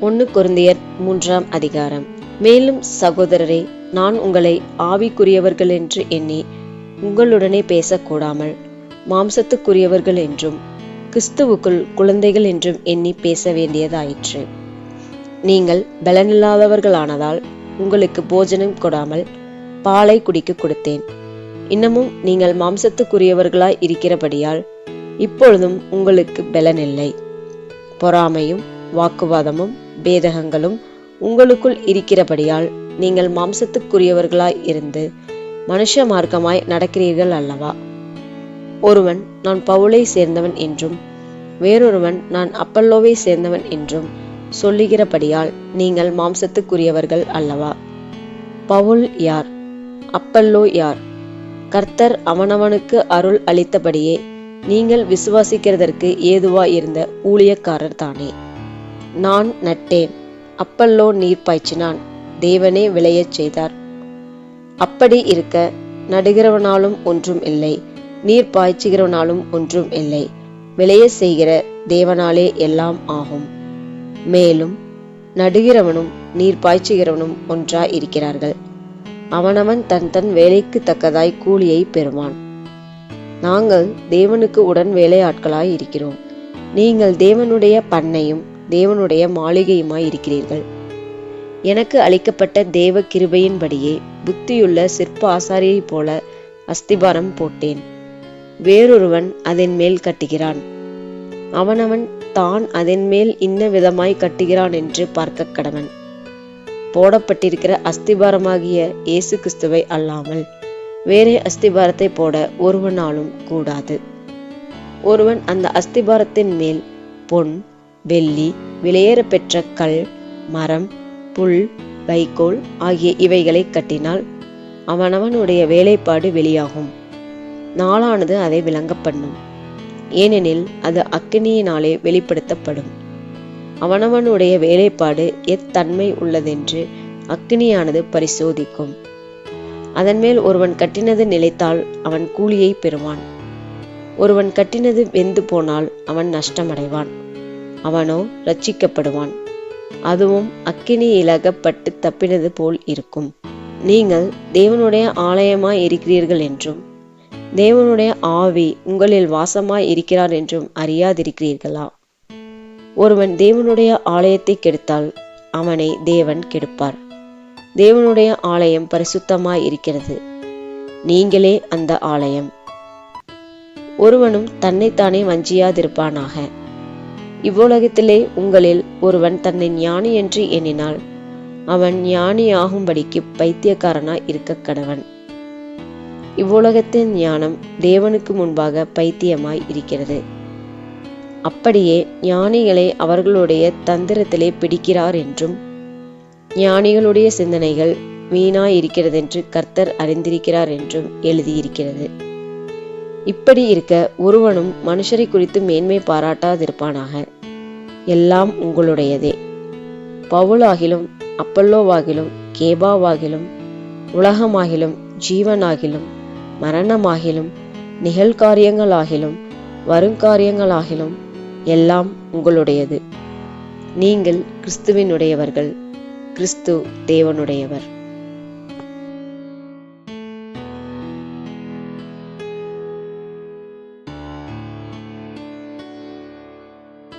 ஒன்று குருந்தியர் மூன்றாம் அதிகாரம். மேலும் சகோதரரே நான் உங்களை ஆவிக்குரியவர்கள் என்று எண்ணி உங்களுடனே பேசக்கூடாமல் மாம்சத்துக்குரியவர்கள் என்றும் கிறிஸ்துவுக்குள் குழந்தைகள் என்றும் எண்ணி பேச வேண்டியதாயிற்று. நீங்கள் பலனில்லாதவர்களானதால் உங்களுக்கு போஜனம் கொடாமல் பாலை குடிக்க கொடுத்தேன். இன்னமும் நீங்கள் மாம்சத்துக்குரியவர்களாய் இருக்கிறபடியால் இப்பொழுதும் உங்களுக்கு பலனில்லை. பொறாமையும் வாக்குவாதமும் பேதகங்களும் உங்களுக்குள் இருக்கிறபடியால் நீங்கள் மாம்சத்துக்குரியவர்களாய் இருந்து மனுஷ மார்க்கமாய் நடக்கிறீர்கள் அல்லவா? ஒருவன் நான் பவுலை சேர்ந்தவன் என்றும் வேறொருவன் நான் அப்பல்லோவை சேர்ந்தவன் என்றும் சொல்லுகிறபடியால் நீங்கள் மாம்சத்துக்குரியவர்கள் அல்லவா? பவுல் யார்? அப்பல்லோ யார்? கர்த்தர் அவனவனுக்கு அருள் அளித்தபடியே நீங்கள் விசுவாசிக்கிறதற்கு ஏதுவா இருந்த ஊழியக்காரர் தானே. நான் நட்டேன். அப்பல்லோ நீர் பாய்ச்சினான். தேவனே விளையச் செய்தார். அப்படி இருக்க நடுகிறவனாலும் ஒன்றும் இல்லை. நீர் பாய்ச்சுகிறவனாலும் ஒன்றும் இல்லை. விளைய செய்கிற தேவனாலே எல்லாம் ஆகும். மேலும் நடுகிறவனும் நீர் பாய்ச்சுகிறவனும் ஒன்றாய் இருக்கிறார்கள் அவனவன் தன் தன் வேலைக்கு தக்கதாய் கூலியை பெறுவான். நாங்கள் தேவனுக்கு உடன் வேலையாட்களாய் இருக்கிறோம். நீங்கள் தேவனுடைய பண்ணையும் தேவனுடைய மாளிகையுமாய் இருக்கிறீர்கள். எனக்கு அளிக்கப்பட்ட தேவ கிருபையின்படியே புத்தியுள்ள சிற்ப ஆசாரியைப் போல அஸ்திபாரம் போட்டேன். வேறொருவன் அதன் மேல் கட்டுகிறான். அவனவன் தான் அதன் மேல் இன்ன விதமாய் கட்டுகிறான் என்று பார்க்க கடவன். போடப்பட்டிருக்கிற அஸ்திபாரமாகிய இயேசு கிறிஸ்துவை அல்லாமல் வேறே அஸ்திபாரத்தை போட ஒருவனாலும் கூடாது. ஒருவன் அந்த அஸ்திபாரத்தின் மேல் பொன் வெள்ளி விலையேறப்பெற்ற கல் மரம் புல் வைக்கோல் ஆகிய இவைகளை கட்டினால் அவனவனுடைய வேலைப்பாடு வெளியாகும். நாளானது அதை விளங்க பண்ணும். ஏனெனில் அது அக்கினியினாலே வெளிப்படுத்தப்படும். அவனவனுடைய வேலைப்பாடு எத்தன்மை உள்ளதென்று அக்கினியானது பரிசோதிக்கும். அதன் மேல் ஒருவன் கட்டினது நிலைத்தால் அவன் கூலியை பெறுவான். ஒருவன் கட்டினது வெந்து போனால் அவன் நஷ்டமடைவான். அவனோ ரட்சிக்கப்படுவான் அதுவும் அக்கினி இலகப்பட்டு தப்பினது போல் இருக்கும். நீங்கள் தேவனுடைய ஆலயமாய் இருக்கிறீர்கள் என்றும் தேவனுடைய ஆவி உங்களில் வாசமாய் இருக்கிறார் என்றும் அறியாதிருக்கிறீர்களா? ஒருவன் தேவனுடைய ஆலயத்தை கெடுத்தால் அவனை தேவன் கெடுப்பார். தேவனுடைய ஆலயம் பரிசுத்தமாய் இருக்கிறது. நீங்களே அந்த ஆலயம். ஒருவனும் தன்னைத்தானே வஞ்சியாதிருப்பானாக. இவ்வுலகத்திலே உங்களில் ஒருவன் தன்னை ஞானி என்று எண்ணினால் அவன் ஞானியாகும்படிக்கு பைத்தியக்காரனாய் இருக்க கடவன். இவ்வுலகத்தின் ஞானம் தேவனுக்கு முன்பாக பைத்தியமாய் இருக்கிறது. அப்படியே ஞானிகளை அவர்களுடைய தந்திரத்திலே பிடிக்கிறார் என்றும் ஞானிகளுடைய சிந்தனைகள் வீணாய் இருக்கிறதென்று கர்த்தர் அறிந்திருக்கிறார் என்றும் எழுதியிருக்கிறது. இப்படி இருக்க ஒருவனும் மனுஷரை குறித்து மேன்மை பாராட்டாதிருப்பானாக. எல்லாம் உங்களுடையதே. பவுலாகிலும் அப்பல்லோவாகிலும் கேபாவாகிலும் உலகமாகிலும் ஜீவனாகிலும் மரணமாகிலும் நிகழ்காரியங்களாகிலும் வருங்காரியங்களாகிலும் எல்லாம் உங்களுடையது. நீங்கள் கிறிஸ்துவினுடையவர்கள் கிறிஸ்து தேவனுடையவர்.